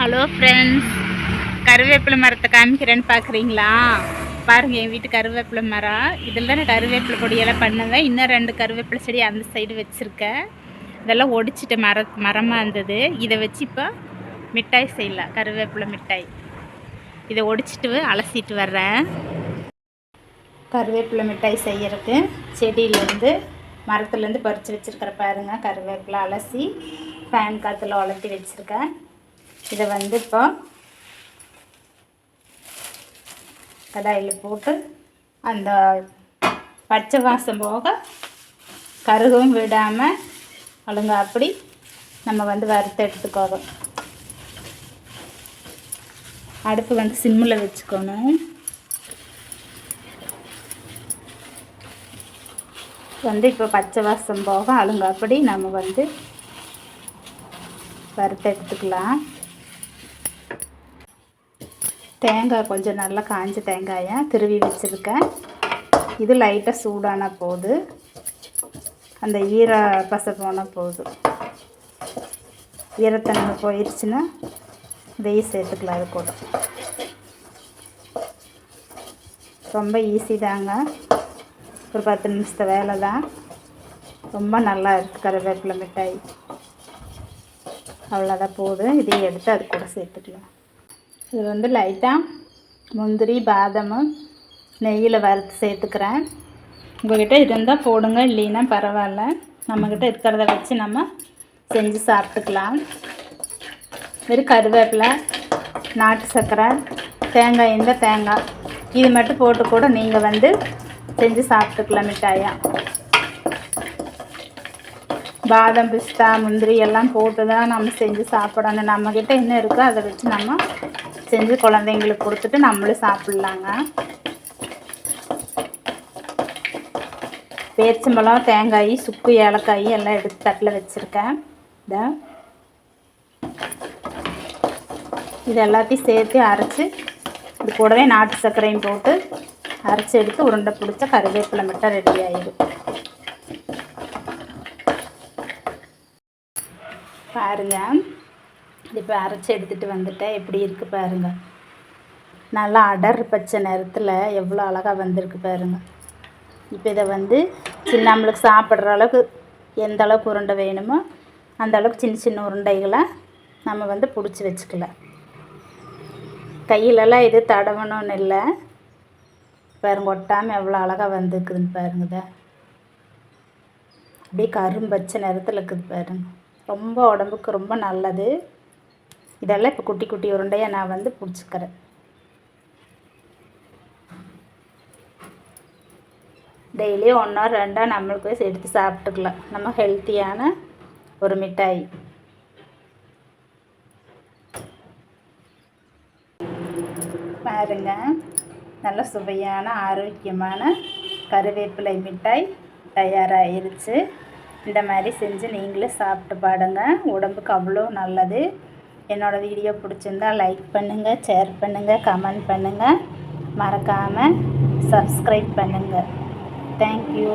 Hello friends கருவேப்பிலை மரத்தை காமிக்கிறேன்னு பார்க்குறீங்களா பாருங்கள் என் வீட்டு கருவேப்பிலை மரம். இதில் தான் நான் கருவேப்பிலை பொடியெல்லாம் பண்ணுவேன். இன்னும் ரெண்டு கருவேப்பிலை செடி அந்த சைடு வச்சுருக்கேன். இதெல்லாம் ஒடிச்சிட்டு மர மரமாக இருந்தது. இதை வச்சு இப்போ மிட்டாய் செய்யலாம். கருவேப்பிலை மிட்டாய். இதை ஒடிச்சிட்டு அலசிட்டு வர்றேன். கருவேப்பிலை மிட்டாய் செய்கிறதுக்கு செடியிலேருந்து மரத்துலேருந்து பறித்து வச்சுருக்கிற பாருங்கள் கருவேப்பிலை அலசி ஃபேன் காற்றுல உலர்த்தி வச்சுருக்கேன். இதை வந்து இப்போ கடாயில் போட்டு அந்த பச்சை வாசம் போக கருகும் விடாமல் ஒழுங்கா அப்படி நம்ம வந்து வறுத்து எடுத்துக்கோணும். அடுப்பு வந்து சிம்மில் வச்சுக்கணும். வந்து இப்போ பச்சை வாசம் போக அழுங்காப்படி நம்ம வந்து வறுத்து எடுத்துக்கலாம். தேங்காய் கொஞ்சம் நல்லா காஞ்ச தேங்காயை திருவி வச்சுருக்கேன். இது லைட்டாக சூடான போது. அந்த ஈர பசை போனால் போதும் ஈரத்தன்மை போயிடுச்சுன்னா வெய் சேர்த்துக்கலாம் அது கூட. ரொம்ப ஈஸி தாங்க. ஒரு பத்து நிமிஷத்து வேலை தான். ரொம்ப நல்லா இருக்குது கருவேப்பிலை மிட்டாய். அவ்வளோதான் போதும் இதையும் எடுத்து அது கூட சேர்த்துக்கலாம். இது வந்து லைட்டாக முந்திரி பாதமும் நெய்யில் வறுத்து சேர்த்துக்கிறேன். உங்கள்கிட்ட இருந்தால் போடுங்க இல்லைன்னா பரவாயில்ல. நம்மக்கிட்ட இருக்கிறத வச்சு நம்ம செஞ்சு சாப்பிட்டுக்கலாம். வெறும் கருவேப்பிலை நாட்டு சர்க்கரை தேங்காய் இந்த தேங்காய். இது மட்டும் போட்டு கூட நீங்கள் வந்து செஞ்சு சாப்பிட்டுக்கலாம் மிட்டாயாக பாதாம் பிஸ்தா முந்திரி எல்லாம் போட்டு தான் நம்ம செஞ்சு சாப்பிடணும். நம்மக்கிட்ட என்ன இருக்கோ அதை வச்சு நம்ம செஞ்சு குழந்தைங்களுக்கு கொடுத்துட்டு நம்மளும் சாப்பிட்லாங்க. பேரிச்சம்பழம் தேங்காய் சுக்கு ஏலக்காய் எல்லாம் எடுத்து தட்டில் வச்சுருக்கேன். இதை இது எல்லாத்தையும் சேர்த்து அரைச்சி இது கூடவே நாட்டு சர்க்கரையும் போட்டு அரைச்சி எடுத்து உருண்டை பிடிச்ச கருவேப்பிலை மட்டும் ரெடி பாருங்கள் பாருங்க. இப்போ அரைச்சி எடுத்துகிட்டு வந்துட்டேன் எப்படி இருக்குது பாருங்க. நல்லா அடர் பச்சை நேரத்தில் எவ்வளோ அழகாக வந்திருக்கு பாருங்க. இப்போ இதை வந்து சின்ன நம்மளுக்கு சாப்பிட்ற அளவுக்கு எந்த அளவுக்கு உருண்டை வேணுமோ அந்த அளவுக்கு சின்ன சின்ன உருண்டைகளை நம்ம வந்து பிடிச்சி வச்சுக்கலாம். கையிலலாம் இது தடவணும்னு இல்லை. பாருங்க ஒட்டாமல் எவ்வளோ அழகாக வந்துருக்குதுன்னு பாருங்க இதை. அப்படியே கரும்பச்சை நிறத்தில் இருக்குது பாருங்கள் ரொம்ப உடம்புக்கு ரொம்ப நல்லது. இதெல்லாம் இப்போ குட்டி குட்டி உருண்டையாக நான் வந்து பிடிச்சிக்கிறேன். டெய்லியும் ஒன்றா ரெண்டாக நம்மளுக்கு எடுத்து சாப்பிட்டுக்கலாம். நம்ம ஹெல்த்தியான ஒரு மிட்டாய். பாருங்க நல்ல சுவையான ஆரோக்கியமான கருவேப்பிலை மிட்டாய் தயாராகிருச்சு இந்த மாதிரி செஞ்சு நீங்களும் சாப்பிட்டு பாடுங்க. உடம்புக்கு அவ்வளோ நல்லது. என்னோடய வீடியோ பிடிச்சிருந்தா லைக் பண்ணுங்கள் ஷேர் பண்ணுங்கள் கமெண்ட் பண்ணுங்கள் மறக்காமல் சப்ஸ்கிரைப் பண்ணுங்கள் தேங்க்யூ